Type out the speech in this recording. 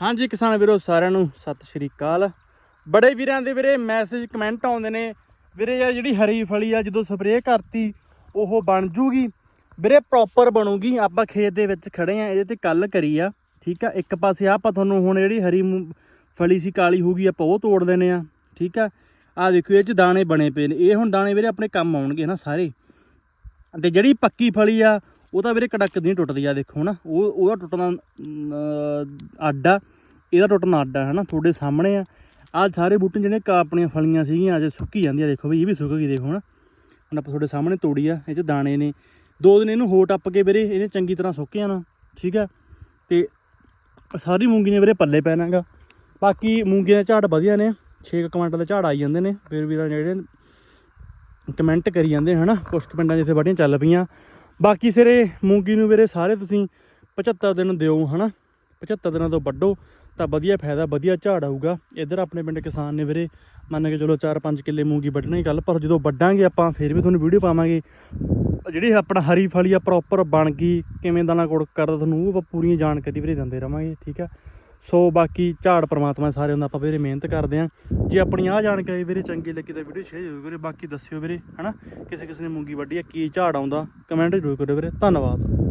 ਹਾਂਜੀ ਕਿਸਾਨ ਵੀਰੋ, ਸਾਰਿਆਂ ਨੂੰ ਸਤਿ ਸ਼੍ਰੀ ਅਕਾਲ। ਬੜੇ ਵੀਰਾਂ ਦੇ ਵੀਰੇ ਮੈਸੇਜ ਕਮੈਂਟ ਆਉਂਦੇ ਨੇ। ਵੀਰੇ ਆ ਜਿਹੜੀ ਹਰੀ ਫਲੀ ਆ, ਜਦੋਂ ਸਪਰੇਅ ਕਰਤੀ, ਉਹ ਬਣ ਜੂਗੀ। ਵੀਰੇ ਪ੍ਰੋਪਰ ਬਣੂਗੀ। ਆਪਾਂ ਖੇਤ ਦੇ ਵਿੱਚ ਖੜੇ ਆ, ਇਹਦੇ ਤੇ ਕੱਲ ਕਰੀ ਆ, ਠੀਕ ਆ? ਇੱਕ ਪਾਸੇ ਆ ਆਪਾਂ ਤੁਹਾਨੂੰ ਹੁਣ ਜਿਹੜੀ ਹਰੀ ਫਲੀ ਸੀ, ਕਾਲੀ ਹੋਊਗੀ ਆਪਾਂ ਉਹ ਤੋੜ ਦੇਣੇ ਆ, ਠੀਕ ਆ? ਆ ਦੇਖੋ ਇਹ ਚ ਦਾਣੇ ਬਣੇ ਪਏ ਨੇ। ਇਹ ਹੁਣ ਦਾਣੇ ਵੀਰੇ ਆਪਣੇ ਕੰਮ ਆਉਣਗੇ ਨਾ ਸਾਰੇ। ਤੇ ਜਿਹੜੀ ਪੱਕੀ ਫਲੀ ਆ ਉਹ ਤਾਂ ਵੀਰੇ ਕੜਕ ਦੀ ਟੁੱਟਦੀ ਆ ਦੇਖੋ ਨਾ ਉਹ ਉਹਦਾ ਟੁੱਟਣਾ ਅਮ, ਅੱਡ ਆ। ਇਹਦਾ ਟੁੱਟਣਾ ਅੱਡਾ ਆ ਹਨਾ। ਤੁਹਾਡੇ ਸਾਹਮਣੇ ਆ। ਆਹ ਸਾਰੇ ਬੂਟੇ ਜਿਹੜੇ ਕਾ ਆਪਣੀਆਂ ਫਲੀਆਂ ਸੀਗੀਆਂ ਅੱਜ ਸੁੱਕੀ ਜਾਂਦੀਆਂ ਦੇਖੋ ਵੀ ਇਹ ਵੀ ਸੁੱਕ ਗਈ ਦੇਖੋ ਨਾ ਹੁਣ ਆਪਾਂ ਤੁਹਾਡੇ ਸਾਹਮਣੇ ਤੋੜੀ ਆ ਇਹ ਚ ਦਾਣੇ ਨੇ। ਦੋ ਦਿਨ ਇਹਨੂੰ ਹੋ ਟੱਪ ਕੇ ਵੀਰੇ ਇਹਨੇ ਚੰਗੀ ਤਰ੍ਹਾਂ ਸੁੱਕ ਜਾਣਾ ਠੀਕ ਆ। ਤੇ ਸਾਰੀ ਮੂੰਗੀ ਨੇ ਵੀਰੇ ਪੱਲੇ ਪੈਣਾਗਾ ਬਾਕੀ ਮੂੰਗੀ ਦੇ ਝਾੜ ਵਧੀਆ ਨੇ 6 ਕੁਇੰਟਲ ਦੇ ਝਾੜ ਆਈ ਜਾਂਦੇ ਨੇ। ਫਿਰ ਵੀਰਾਂ ਜਿਹੜੇ ਕਮੈਂਟ ਕਰੀ ਜਾਂਦੇ ਹਨਾ। ਕੁਛ ਕਮੈਂਟਾਂ ਜਿੱਥੇ ਬੜੀਆਂ ਚੱਲ ਪਈਆਂ। ਬਾਕੀ ਸਿਰੇ, ਮੂੰਗੀ ਨੂੰ ਵੀਰੇ ਸਾਰੇ ਤੁਸੀਂ 75 ਦਿਨ ਦਿਓ, ਹਨਾ? 75 ਦਿਨਾਂ ਤੋਂ ਵੱਢੋ, ਤਾਂ ਵਧੀਆ ਫਾਇਦਾ, ਵਧੀਆ ਝਾੜ ਆਊਗਾ। ਇੱਧਰ ਆਪਣੇ ਪਿੰਡ ਕਿਸਾਨ ਨੇ ਵੀਰੇ, ਮੰਨ ਕੇ ਚਲੋ 4-5 ਕਿੱਲੇ ਮੂੰਗੀ ਵੱਢਣੀ ਗੱਲ, ਪਰ ਜਦੋਂ ਵੱਢਾਂਗੇ ਆਪਾਂ, ਫਿਰ ਵੀ ਤੁਹਾਨੂੰ ਵੀਡੀਓ ਪਾਵਾਂਗੇ। ਜਿਹੜੀ ਆਪਣਾ ਹਰੀ ਫਲੀ ਆ ਪ੍ਰੋਪਰ ਬਣ ਗਈ, ਕਿਵੇਂ ਦਾਣਾ ਕੁੜਕ ਕਰਦਾ, ਤੁਹਾਨੂੰ ਉਹ ਆਪਾਂ ਪੂਰੀਆਂ ਜਾਣਕਾਰੀ ਵੀਰੇ ਦਿੰਦੇ ਰਵਾਂਗੇ, ਠੀਕ ਆ? ਸੋ ਬਾਕੀ ਝਾੜ ਪ੍ਰਮਾਤਮਾ ਸਾਰਿਆਂ ਹੁੰਦਾ ਆਪਾਂ ਵੀਰੇ ਮਿਹਨਤ ਕਰਦੇ ਆਂ ਜੇ ਆਪਣੀ ਆਹ ਜਾਣਕਾਰੀ ਵੀਰੇ ਚੰਗੀ ਲੱਗੀ ਤਾਂ ਵੀਡੀਓ ਸ਼ੇਅਰ ਜ਼ਰੂਰ ਕਰਿਓ। ਬਾਕੀ ਦੱਸਿਓ ਵੀਰੇ, ਹਨਾ? ਕਿਸੇ ਕਿਸੇ ਨੇ ਮੂੰਗੀ ਵੱਢੀ ਆ, ਕੀ ਝਾੜ ਆਉਂਦਾ, ਕਮੈਂਟ ਜ਼ਰੂਰ ਕਰਿਓ ਵੀਰੇ। ਧੰਨਵਾਦ।